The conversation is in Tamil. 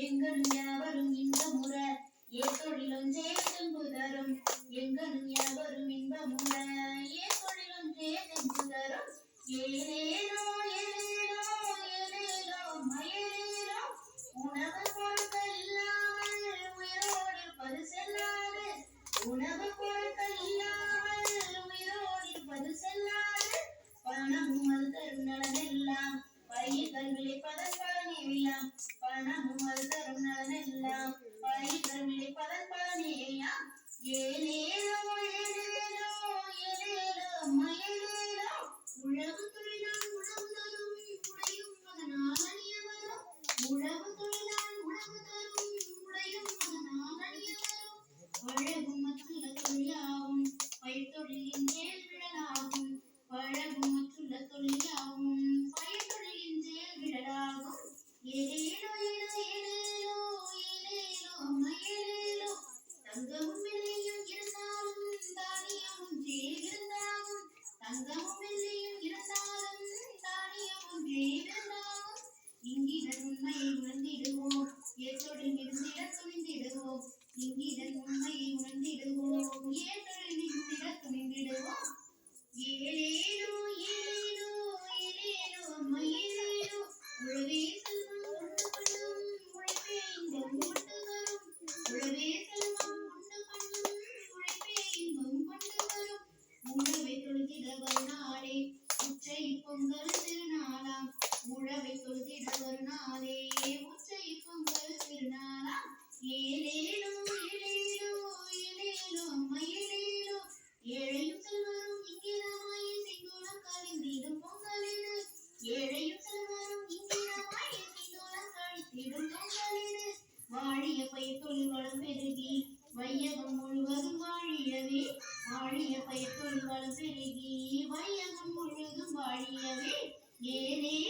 எங்கனும் யாவரும் இன்பமுற ஏத்தொழிலும் சேர்த்தும்பு தரும் எங்கனும் யாவரும் இன்பமுற ஏத்தொழிலும் சேர்த்தும்பு தரும் ஏ Vamos ver. பெருகி வையகம் முழுதும் வாழியவே. நேரே